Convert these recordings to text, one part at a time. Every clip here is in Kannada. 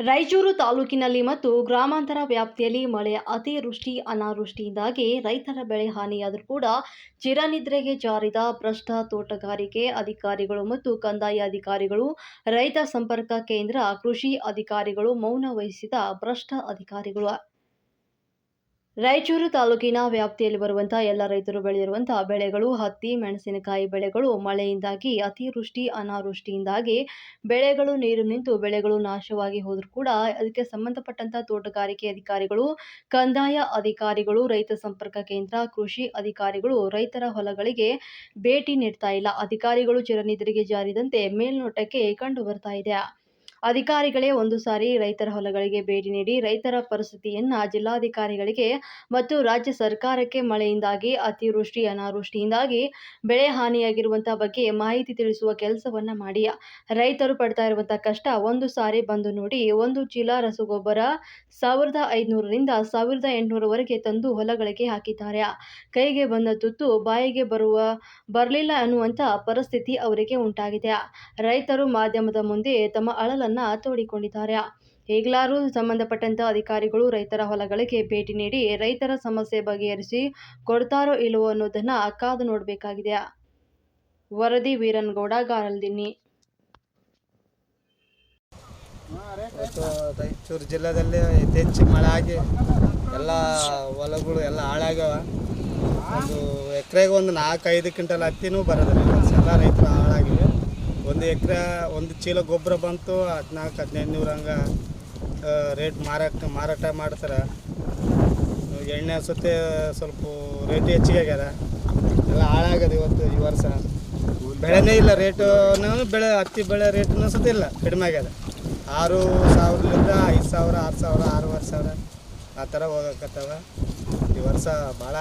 ರಾಯಚೂರು ತಾಲೂಕಿನಲ್ಲಿ ಮತ್ತು ಗ್ರಾಮಾಂತರ ವ್ಯಾಪ್ತಿಯಲ್ಲಿ ಮಳೆ ಅತಿವೃಷ್ಟಿ, ಅನಾವೃಷ್ಟಿಯಿಂದಾಗಿ ರೈತರ ಬೆಳೆ ಹಾನಿಯಾದರೂ ಕೂಡ ಚಿರನಿದ್ರೆಗೆ ಜಾರಿದ ಭ್ರಷ್ಟ ತೋಟಗಾರಿಕೆ ಅಧಿಕಾರಿಗಳು ಮತ್ತು ಕಂದಾಯ ಅಧಿಕಾರಿಗಳು, ರೈತ ಸಂಪರ್ಕ ಕೇಂದ್ರ, ಕೃಷಿ ಅಧಿಕಾರಿಗಳು ಮೌನ ವಹಿಸಿದ ಭ್ರಷ್ಟ ಅಧಿಕಾರಿಗಳು ರಾಯಚೂರು ತಾಲೂಕಿನ ವ್ಯಾಪ್ತಿಯಲ್ಲಿ ಬರುವಂತಹ ಎಲ್ಲ ರೈತರು ಬೆಳೆದಿರುವಂತಹ ಬೆಳೆಗಳು ಹತ್ತಿ, ಮೆಣಸಿನಕಾಯಿ ಬೆಳೆಗಳು ಮಳೆಯಿಂದಾಗಿ ಅತಿವೃಷ್ಟಿ, ಅನಾವೃಷ್ಟಿಯಿಂದಾಗಿ ಬೆಳೆಗಳು ನೀರು ನಿಂತು ಬೆಳೆಗಳು ನಾಶವಾಗಿ ಹೋದರೂ ಕೂಡ ಅದಕ್ಕೆ ಸಂಬಂಧಪಟ್ಟಂತಹ ತೋಟಗಾರಿಕೆ ಅಧಿಕಾರಿಗಳು, ಕಂದಾಯ ಅಧಿಕಾರಿಗಳು, ರೈತ ಸಂಪರ್ಕ ಕೇಂದ್ರ, ಕೃಷಿ ಅಧಿಕಾರಿಗಳು ರೈತರ ಹೊಲಗಳಿಗೆ ಭೇಟಿ ನೀಡ್ತಾ ಇಲ್ಲ. ಅಧಿಕಾರಿಗಳು ಚಿರನಿದ್ರೆಗೆ ಜಾರಿದಂತೆ ಮೇಲ್ನೋಟಕ್ಕೆ ಕಂಡು ಬರ್ತಾ ಇದೆ. ಅಧಿಕಾರಿಗಳೇ ಒಂದು ಸಾರಿ ರೈತರ ಹೊಲಗಳಿಗೆ ಭೇಟಿ ನೀಡಿ ರೈತರ ಪರಿಸ್ಥಿತಿಯನ್ನು ಜಿಲ್ಲಾಧಿಕಾರಿಗಳಿಗೆ ಮತ್ತು ರಾಜ್ಯ ಸರ್ಕಾರಕ್ಕೆ ಮಳೆಯಿಂದಾಗಿ ಅತಿವೃಷ್ಟಿ, ಅನಾವೃಷ್ಟಿಯಿಂದಾಗಿ ಬೆಳೆ ಹಾನಿಯಾಗಿರುವಂತಹ ಬಗ್ಗೆ ಮಾಹಿತಿ ತಿಳಿಸುವ ಕೆಲಸವನ್ನ ಮಾಡಿ. ರೈತರು ಪಡ್ತಾ ಇರುವಂತಹ ಕಷ್ಟ ಒಂದು ಸಾರಿ ಬಂದು ನೋಡಿ, ಒಂದು ಚೀಲ ರಸಗೊಬ್ಬರ ಸಾವಿರದ ಐದುನೂರರಿಂದ ಸಾವಿರದ ಎಂಟುನೂರವರೆಗೆ ತಂದು ಹೊಲಗಳಿಗೆ ಹಾಕಿದ್ದಾರೆ. ಕೈಗೆ ಬಂದ ತುತ್ತು ಬಾಯಿಗೆ ಬರುವ, ಬರಲಿಲ್ಲ ಅನ್ನುವಂಥ ಪರಿಸ್ಥಿತಿ ಅವರಿಗೆ ಉಂಟಾಗಿದೆ. ರೈತರು ಮಾಧ್ಯಮದ ಮುಂದೆ ತಮ್ಮ ಅಳಲನ್ನ ತೋಡಿಕೊಂಡಿದ್ದಾರೆ. ಹೇಗ್ಲಾರು ಸಂಬಂಧಪಟ್ಟಂತ ಅಧಿಕಾರಿಗಳು ರೈತರ ಹೊಲಗಳಿಗೆ ಭೇಟಿ ನೀಡಿ ರೈತರ ಸಮಸ್ಯೆ ಬಗೆಹರಿಸಿ ಕೊಡ್ತಾರೋ ಇಲ್ಲವೋ ಅನ್ನೋದನ್ನ ಕಾದು ನೋಡಬೇಕಾಗಿದೆ. ವರದಿ ವೀರನ್ಗೌಡ, ಗಾರಲ್ದಿನ್ನಿ. ರಾಯಚೂರು ಜಿಲ್ಲೆಯಲ್ಲಿ ಹೆಚ್ಚು ಮಳೆ ಆಗಿ ಎಲ್ಲ ಹೊಲಗಳು ಎಲ್ಲ ಹಾಳಾಗ್ಯಾವ. ಒಂದು ಎಕರೆಗೆ ಒಂದು ನಾಲ್ಕು ಐದು ಕ್ವಿಂಟಲ್ ಹತ್ತಿನೂ ಬರೋದಿಲ್ಲ. ಎಲ್ಲ ರೈತರು ಹಾಳಾಗಿವೆ. ಒಂದು ಎಕರೆ, ಒಂದು ಚೀಲ ಗೊಬ್ಬರ ಬಂತು, ಹದಿನಾಲ್ಕು, ಹದಿನೈದು ನೂರು ಹಂಗೆ ರೇಟ್ ಮಾರಾಟ ಮಾರಾಟ ಮಾಡ್ತಾರೆ. ಎಣ್ಣೆ ಸುತ್ತೆ ಸ್ವಲ್ಪ ರೇಟ್ ಹೆಚ್ಚಿಗೆ ಆಗ್ಯದ. ಎಲ್ಲ ಹಾಳಾಗ್ಯದ ಇವತ್ತು ಈ ವರ್ಷ. ಬೆಳೆನೇ ಇಲ್ಲ ರೇಟು ಬೆಳೆ, ಹತ್ತಿ ಬೆಳೆ ರೇಟ್ನೂ ಸತ ಇಲ್ಲ, ಕಡಿಮೆ ಆಗ್ಯದ. ಆರು ಸಾವಿರದಿಂದ ಐದು ಸಾವಿರ, ಆರು ಸಾವಿರ, ಆರೂವರೆ ಸಾವಿರ ಆ ಥರ ಹೋಗಕತ್ತವ ಈ ವರ್ಷ ಭಾಳ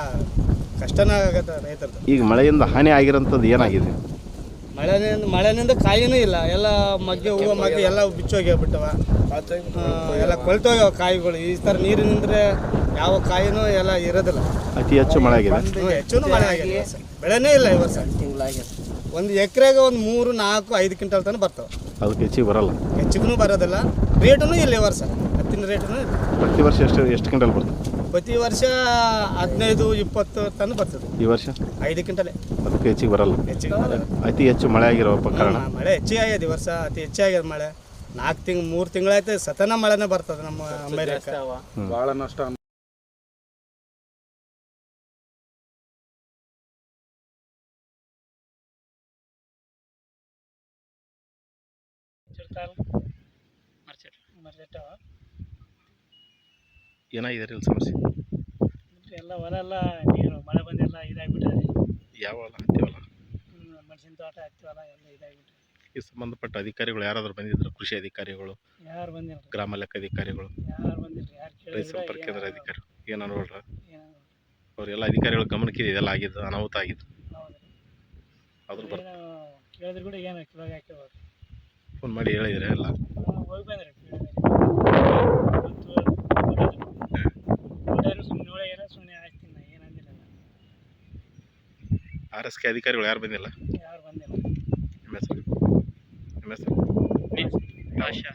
ಕಷ್ಟನೇ ಆಗತ್ತ ರೈತರದ್ದು ಈಗ ಮಳೆಯಿಂದ ಹಾನಿ ಆಗಿರೋಂಥದ್ದು ಏನಾಗಿದೆ? ಮಳೆನಿಂದ ಮಳೆನಿಂದ ಕಾಯಿನೂ ಇಲ್ಲ. ಎಲ್ಲ ಮಗ್ಗೆ ಹೂವು ಮಗ್ಗೆ ಎಲ್ಲ ಬಿಚ್ಚೋಗ್ಯಾಬಿಟ್ಟವ ಎಲ್ಲ ಕೊಳ್ತೋಗ್ಯಾವ ಕಾಯಿಗಳು. ಈ ಥರ ನೀರು ನಿಂದ್ರೆ ಯಾವ ಕಾಯಿನೂ ಎಲ್ಲ ಇರೋದಿಲ್ಲ. ಅತಿ ಹೆಚ್ಚು ಮಳೆ ಆಗಿದೆ. ಹೆಚ್ಚು ಮಳೆ ಆಗಿದೆ. ಬೆಳೆನೇ ಇಲ್ಲ ಈ ವರ್ಷ. ಒಂದು ಎಕರೆಗೆ ಒಂದು ಮೂರು ನಾಲ್ಕು ಐದು ಕ್ವಿಂಟಲ್ ತನಕ ಬರ್ತಾವೆ. ಅದಕ್ಕೆ ಹೆಚ್ಚಿಗೆ ಬರಲ್ಲ. ಹೆಚ್ಚಿಗೂ ಬರೋದಿಲ್ಲ. ರೇಟೂ ಇಲ್ಲ ಈ ವರ್ಷ. ಹತ್ತಿನ ರೇಟೂ ಇಲ್ಲ. ಪ್ರತಿ ವರ್ಷ ಎಷ್ಟು ಎಷ್ಟು ಕ್ವಿಂಟಲ್ ಬರ್ತದೆ? ಪ್ರತಿ ವರ್ಷ ಹದಿನೈದು ಇಪ್ಪತ್ತು ತನಕ ಬರ್ತದೆ. ಈ ವರ್ಷ? ಐದು ಕ್ವಿಂಟಲ್. ಅದಕ್ಕೆ ಹೆಚ್ಚಿಗೆ ಬರಲ್ಲ. ಹೆಚ್ಚಿಗೆ. ಅತಿ ಹೆಚ್ಚು ಮಳೆ ಆಗಿರೋ ಕಾರಣ. ಹ್ಮ್, ಮಳೆ ಹೆಚ್ಚಿಗೆ ಆಗ್ಯದ ಈ ವರ್ಷ. ಅತಿ ಹೆಚ್ಚಾಗ್ಯದ ಮಳೆ. ನಾಲ್ಕು ತಿಂಗ್ ಮೂರು ತಿಂಗಳಾಯ್ತು ಸತನ ಮಳೆನೇ ಬರ್ತದೆ ನಮ್ಮ ಅಮೇರಿಕ. ಭಾಳ ನಷ್ಟ ಏನಾಗಿದೆ ರೀ ಇಲ್ಲಿ ಸಮಸ್ಯೆ? ಎಲ್ಲ ಹೊಲ ಎಲ್ಲ ನೀರು ಮಳೆ ಬಂದೆಲ್ಲ ಇದಾಗ್ಬಿಟ್ಟಿದೆ ಯಾವ ಹೊಲ ಹತ್ತಿ ಹೊಲ ಮೆಣಸಿನ ತೋಟ ಹತ್ತಿ ಹೊಲ ಎಲ್ಲ ಈ ಸಂಬಂಧಪಟ್ಟ ಅಧಿಕಾರಿಗಳು ಯಾರಾದರೂ ಬಂದಿದ್ರು? ಕೃಷಿ ಅಧಿಕಾರಿಗಳು ಯಾರು ಬಂದಿಲ್ಲ ಗ್ರಾಮ ಲೆಕ್ಕ ಅಧಿಕಾರಿಗಳು? ಯಾರು ಬಂದಿಲ್ಲ ಯಾರು ರೈತ ಸಂಪರ್ಕ ಕೇಂದ್ರ ಅಧಿಕಾರಿ ಏನು ಏನು ಅವರೆಲ್ಲ ಅಧಿಕಾರಿಗಳ ಗಮನಕ್ಕೆ ಇದೆಲ್ಲ ಆಗಿದ್ದು ಅನಾಹುತ ಆಗಿದ್ದು. ಅದ್ರ ಕೇಳಿದ್ರು ಕೂಡ ಏನು ಕಿವಾಗ ಫೋನ್ ಮಾಡಿ ಹೇಳಿದ್ರೆ ಎಲ್ಲ. ಆರ್ ಎಸ್ ಕೆ ಅಧಿಕಾರಿಗಳು ಯಾರು ಬಂದಿಲ್ಲ? ಯಾರು ಬಂದಿಲ್ಲ. ನಿಮ್ಮ ಎಸ್ ನಿಮ್ಮ ಎಸ್ ಆಶಾ